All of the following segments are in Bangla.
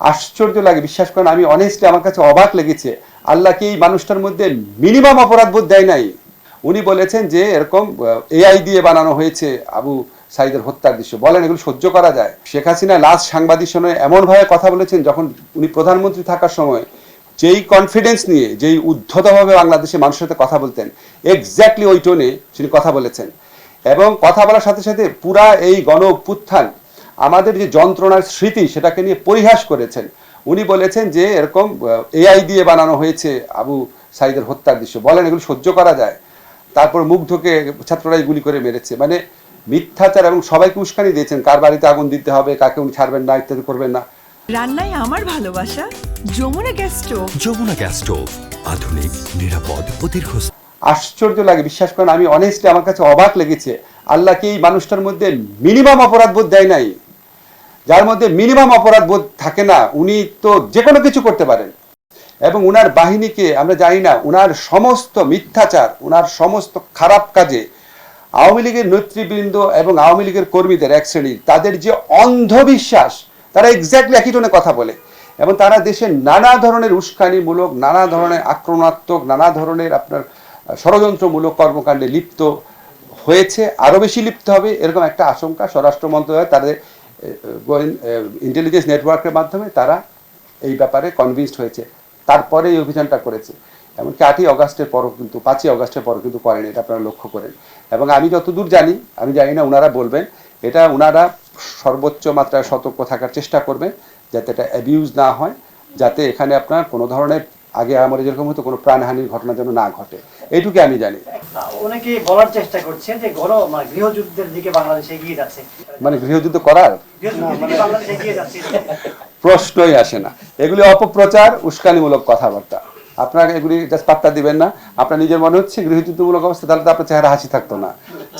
আশ্চর্য লাগে, বিশ্বাস করেন, আমি অনেস্টলি আমার কাছে অবাক লেগেছে। আল্লাহ কি এই মানুষটার মধ্যে মিনিমাম অপরাধ বোধ দেয় নাই? উনি বলেছেন যে এরকম এআই দিয়ে বানানো হয়েছে আবু সাইদের হত্যার দৃশ্য। বলেন, এগুলো সহ্য করা যায়। শেখ হাসিনা লাস্ট সাংবাদিক সময় এমনভাবে কথা বলেছেন, যখন উনি প্রধানমন্ত্রী থাকার সময় যেই কনফিডেন্স নিয়ে, যেই উদ্ধতভাবে বাংলাদেশে মানুষের সাথে কথা বলতেন এক্স্যাক্টলি ওই টোনে তিনি কথা বলেছেন। এবং কথা বলার সাথে সাথে পুরা এই গণ আমাদের যে যন্ত্রণার স্মৃতি সেটাকে নিয়ে পরিহাস করেছেন। উনি বলেছেন যে এরকম এআই দিয়ে বানানো হয়েছে আবু সাইদের হত্যার দৃশ্য। বলেন এগুলো সহ্য করা যায়। তারপর মুগ্ধকে ছাত্ররাই গুলি করে মেরেছে। মানে মিথ্যাচার এবং সবাইকে উস্কানি দিয়েছেন। কার বাড়িতে আগুন দিতে হবে কাকে উনি ছাড়বেন না ইত্যাদি করবেন না। রান্নায় আমার ভালোবাসা Jamuna gas stove. Jamuna gas stove আধুনিক নিরাপদ ও দীর্ঘস্থায়ী আশ্চর্য লাগে বিশ্বাস করেন আমি অনেস্টলি আমার কাছে অবাক লেগেছে। আল্লাহ কি এই মানুষটার মধ্যে মিনিমাম অপরাধ বোধ দেয় নাই? যার মধ্যে মিনিমাম অপরাধ বোধ থাকে না, উনি তো যে কোনো কিছু করতে পারেন। এবং উনার বাহিনীকে আমরা জানি না, উনার সমস্ত মিথ্যাচার, উনার সমস্ত খারাপ কাজে আওয়ামী লীগের নেতৃবৃন্দ এবং আওয়ামী লীগের কর্মীদের এক শ্রেণির, তাদের যে অন্ধবিশ্বাস, তারা এক্স্যাক্টলি একই টোনে কথা বলে। এবং তারা দেশে নানা ধরনের উস্কানিমূলক, নানা ধরনের আক্রমণাত্মক, নানা ধরনের আপনার ষড়যন্ত্রমূলক কর্মকাণ্ডে লিপ্ত হয়েছে। আরও বেশি লিপ্ত হবে, এরকম একটা আশঙ্কা স্বরাষ্ট্র মন্ত্রণালয় তাদের ইন্টেলিজেন্স নেটওয়ার্কের মাধ্যমে তারা এই ব্যাপারে কনভিন্সড হয়েছে। তারপরে এই অভিযানটা করেছে। এমনকি আটই অগাস্টের পরও কিন্তু, পাঁচই অগাস্টের পরও কিন্তু করেন, এটা আপনারা লক্ষ্য করেন। এবং আমি যতদূর জানি, আমি জানি না ওনারা বলবেন, এটা ওনারা সর্বোচ্চ মাত্রায় সতর্ক থাকার চেষ্টা করবেন, যাতে এটা অ্যাবিউজ না হয়, যাতে এখানে আপনার কোনো ধরনের আগে আমাদের যেরকম হতো কোনো প্রাণহানির ঘটনা যেন না ঘটে। এইটুকু আমি জানি। অনেকে বলার চেষ্টা করছেন যে গণ মানে গৃহযুদ্ধের দিকে বাংলাদেশ এগিয়ে যাচ্ছে। মানে গৃহযুদ্ধ করার? প্রশ্নই আসে না। এগুলি অপপ্রচার উস্কানিমূলক কথাবার্তা। আপনারা এগুলি জাস্ট পাত্তা দিবেন না। আপনার নিজের মনে হচ্ছে গৃহযুদ্ধমূলক অবস্থা তাহলে তো আপনার চেহারা হাসি থাকতো না।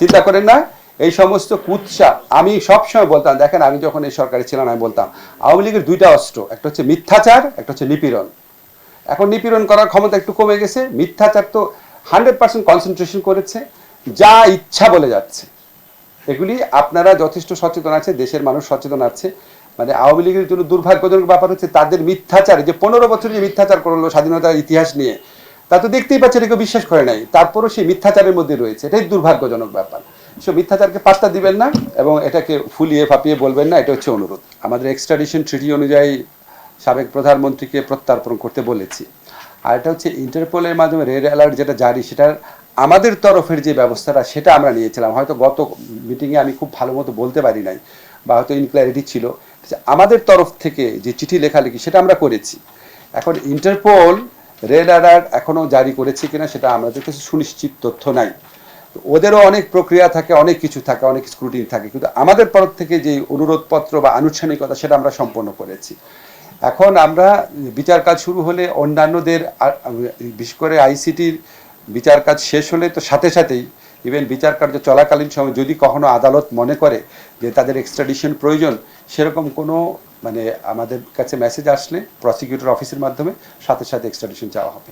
চিন্তা করেন না এই সমস্ত কুৎসা আমি সবসময় বলতাম দেখেন আমি যখন এই সরকারে ছিলাম আমি বলতাম আওয়ামী লীগের দুইটা অস্ত্র একটা হচ্ছে মিথ্যাচার একটা হচ্ছে নিপীড়ন। এখন নিপীড়ন করার ক্ষমতা একটু কমে গেছে, মিথ্যাচার তো হান্ড্রেড পার্সেন্ট কনসেন্ট্রেশন করেছে, যা ইচ্ছা বলে যাচ্ছে। এগুলি আপনারা যথেষ্ট সচেতন আছে, দেশের মানুষ সচেতন আছে। মানে আওয়ামী লীগের জন্য দুর্ভাগ্যজনক ব্যাপার হচ্ছে তাদের মিথ্যাচার, যে পনেরো বছর যে মিথ্যাচার করল স্বাধীনতার ইতিহাস নিয়ে, তা তো দেখতেই পাচ্ছে কেউ বিশ্বাস করে নাই। তারপরও সেই মিথ্যাচারের মধ্যে রয়েছে, এটাই দুর্ভাগ্যজনক ব্যাপার। সো মিথ্যাচারকে পাত্তা দিবেন না, এবং এটাকে ফুলিয়ে ফাপিয়ে বলবেন না, এটা হচ্ছে অনুরোধ। আমাদের এক্সট্রাডিশন ট্রিটি অনুযায়ী সাবেক প্রধানমন্ত্রীকে প্রত্যার্পণ করতে বলেছি। আর এটা হচ্ছে ইন্টারপোলের মাধ্যমে রেড অ্যালার্ট যেটা জারি, সেটার আমাদের তরফের যে ব্যবস্থাটা, সেটা আমরা নিয়েছিলাম। হয়তো গত মিটিংয়ে আমি খুব ভালো মতো বলতে পারি নাই, বা হয়তো ইনক্লারিটি ছিল। আমাদের তরফ থেকে যে চিঠি লেখালেখি, সেটা আমরা করেছি। এখন ইন্টারপোল রেড অ্যালার্ট এখনও জারি করেছে কিনা, সেটা আমাদের কাছে সুনিশ্চিত তথ্য নাই। ওদেরও অনেক প্রক্রিয়া থাকে, অনেক কিছু থাকে, অনেক স্ক্রুটিন থাকে। কিন্তু আমাদের তরফ থেকে যে অনুরোধপত্র বা আনুষ্ঠানিকতা, সেটা আমরা সম্পন্ন করেছি। এখন আমরা বিচার কাজ শুরু হলে অন্যান্যদের বিশেষ করে আইসিটির বিচার কাজ শেষ হলে তো সাথে সাথেই ইভেন বিচার কার্য চলাকালীন সময় যদি কখনো আদালত মনে করে যে তাদের এক্সট্রাডিশন প্রয়োজন, সেরকম কোনো মানে আমাদের কাছে মেসেজ আসলে প্রসিকিউটর অফিসের মাধ্যমে সাথে সাথে এক্সট্রাডিশন চাওয়া হবে।